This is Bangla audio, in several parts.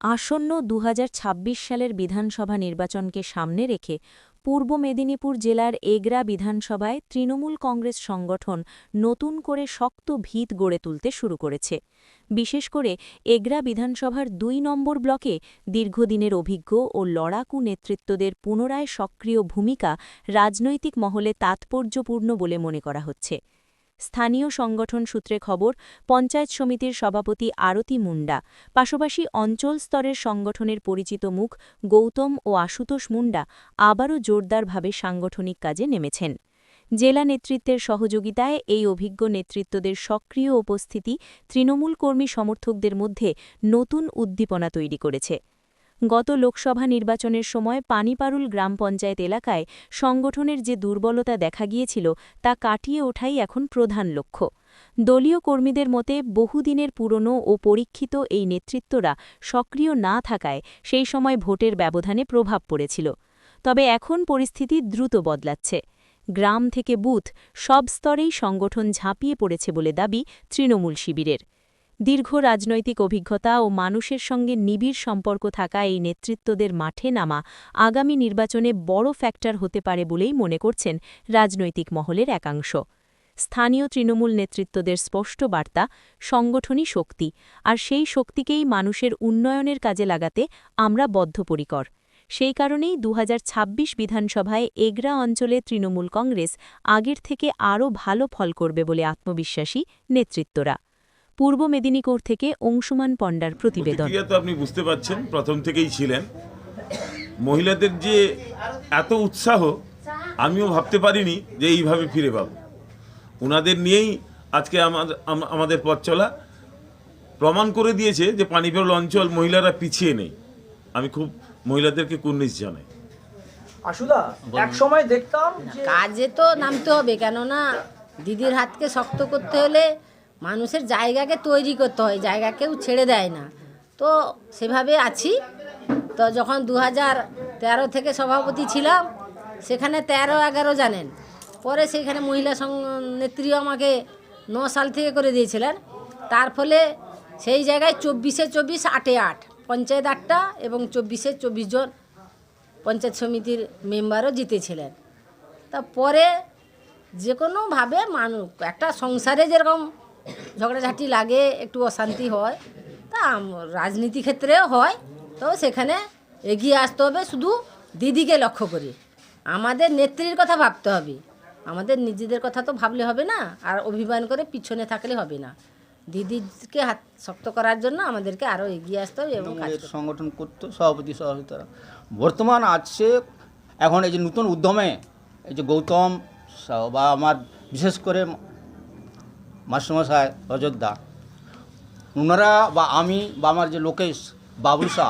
আসন্ন দুহাজার ছাব্বিশ সালের বিধানসভা নির্বাচনকে সামনে রেখে পূর্ব মেদিনীপুর জেলার এগরা বিধানসভায় তৃণমূল কংগ্রেস সংগঠন নতুন করে শক্ত ভিত গড়ে তুলতে শুরু করেছে। বিশেষ করে এগরা বিধানসভার দুই নম্বর ব্লকে দীর্ঘদিনের অভিজ্ঞ ও লড়াকু নেতৃত্বদের পুনরায় সক্রিয় ভূমিকা রাজনৈতিক মহলে তাৎপর্যপূর্ণ বলে মনে করা হচ্ছে। স্থানীয় সংগঠন সূত্রে খবর, পঞ্চায়েত সমিতির সভাপতি আরতি মুন্ডা, পাশাপাশি অঞ্চল স্তরের সংগঠনের পরিচিত মুখ গৌতম ও আশুতোষ মুন্ডা আবারও জোরদারভাবে সাংগঠনিক কাজে নেমেছেন। জেলা নেতৃত্বের সহযোগিতায় এই অভিজ্ঞ নেতৃত্বদের সক্রিয় উপস্থিতি তৃণমূল কর্মী সমর্থকদের মধ্যে নতুন উদ্দীপনা তৈরি করেছে। গত লোকসভা নির্বাচনের সময় পানিপারুল গ্রাম পঞ্চায়েত এলাকায় সংগঠনের যে দুর্বলতা দেখা গিয়েছিল, তা কাটিয়ে ওঠাই এখন প্রধান লক্ষ্য। দলীয় কর্মীদের মতে, বহুদিনের পুরনো ও পরীক্ষিত এই নেতৃত্বরা সক্রিয় না থাকায় সেই সময় ভোটের ব্যবধানে প্রভাব পড়েছিল। তবে এখন পরিস্থিতি দ্রুত বদলাচ্ছে। গ্রাম থেকে বুথ সব স্তরেই সংগঠন ঝাঁপিয়ে পড়েছে বলে দাবি তৃণমূল শিবিরের। দীর্ঘ রাজনৈতিক অভিজ্ঞতা ও মানুষের সঙ্গে নিবিড় সম্পর্ক থাকা এই নেতৃত্বদের মাঠে নামা আগামী নির্বাচনে বড় ফ্যাক্টর হতে পারে বলেই মনে করছেন রাজনৈতিক মহলের একাংশ। স্থানীয় তৃণমূল নেতৃত্বদের স্পষ্ট বার্তা, সংগঠনই শক্তি, আর সেই শক্তিকেই মানুষের উন্নয়নের কাজে লাগাতে আমরা বদ্ধপরিকর। সেই কারণেই দু হাজার ছাব্বিশ বিধানসভায় এগরা অঞ্চলে তৃণমূল কংগ্রেস আগের থেকে আরও ভালো ফল করবে বলে আত্মবিশ্বাসী নেতৃত্বরা। পূর্ব মেদিনীপুর থেকে অংশুমান পণ্ডার প্রতিবেদন। তো আপনি বুঝতে পারছেন প্রথম থেকেই ছিলেন। মহিলাদের যে এত উৎসাহ আমিও ভাবতে পারিনি যে এইভাবে ফিরে পাব। ওনাদের নিয়েই আজকে আমাদের আমাদের পথ চলা। প্রমাণ করে দিয়েছে যে পানিপেরল অঞ্চল মহিলারা পিছিয়ে নেই। আমি খুব মহিলাদেরকে কুর্নিশ জানাই। আসুদা এক সময় দেখতাম কাজে তো নামতে হবে কেননা দিদির হাতকে শক্ত করতে হলে মানুষের জায়গাকে তৈরি করতে হয়, জায়গা কেউ ছেড়ে দেয় না। তো সেভাবে আছি। তো যখন দু হাজার তেরো থেকে সভাপতি ছিলাম, সেখানে তেরো এগারো জানেন। পরে সেইখানে মহিলা সং নেত্রী আমাকে ন সাল থেকে করে দিয়েছিলেন। তার ফলে সেই জায়গায় চব্বিশে চব্বিশ, আটে আট, পঞ্চায়েত আটটা এবং চব্বিশে চব্বিশ জন পঞ্চায়েত সমিতির মেম্বারও জিতেছিলেন। তা পরে যে কোনোভাবে মানুষ একটা সংসারে যেরকম ঝগড়াঝাটি লাগে একটু অশান্তি হয়। তা রাজনীতি ক্ষেত্রেও হয়। তো সেখানে এগিয়ে আসতে হবে শুধু দিদিকে লক্ষ্য করে। আমাদের নেত্রীর কথা ভাবতে হবে। আমাদের নিজেদের কথা তো ভাবলে হবে না আর অভিমান করে পিছনে থাকলে হবে না। দিদিকে হাত শক্ত করার জন্য আমাদেরকে আরও এগিয়ে আসতে হবে এবং। সংগঠন করতো সভাপতি সভাপতিরা বর্তমান আছে এখন এই যে নতুন উদ্যমে এই যে গৌতম বা আমার বিশেষ করে মাস্টারমশাই অযোধ্যা। ওনারা বা আমি বা আমার যে লোকেশ বাবুসা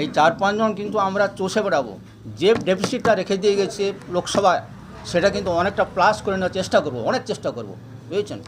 এই চার পাঁচজন কিন্তু আমরা চষে বেড়াবো। যে ডেফিসিটটা রেখে দিয়ে গেছে লোকসভায়, সেটা কিন্তু অনেকটা প্লাস করে নেওয়ার চেষ্টা করব, অনেক চেষ্টা করব, বুঝেছেন?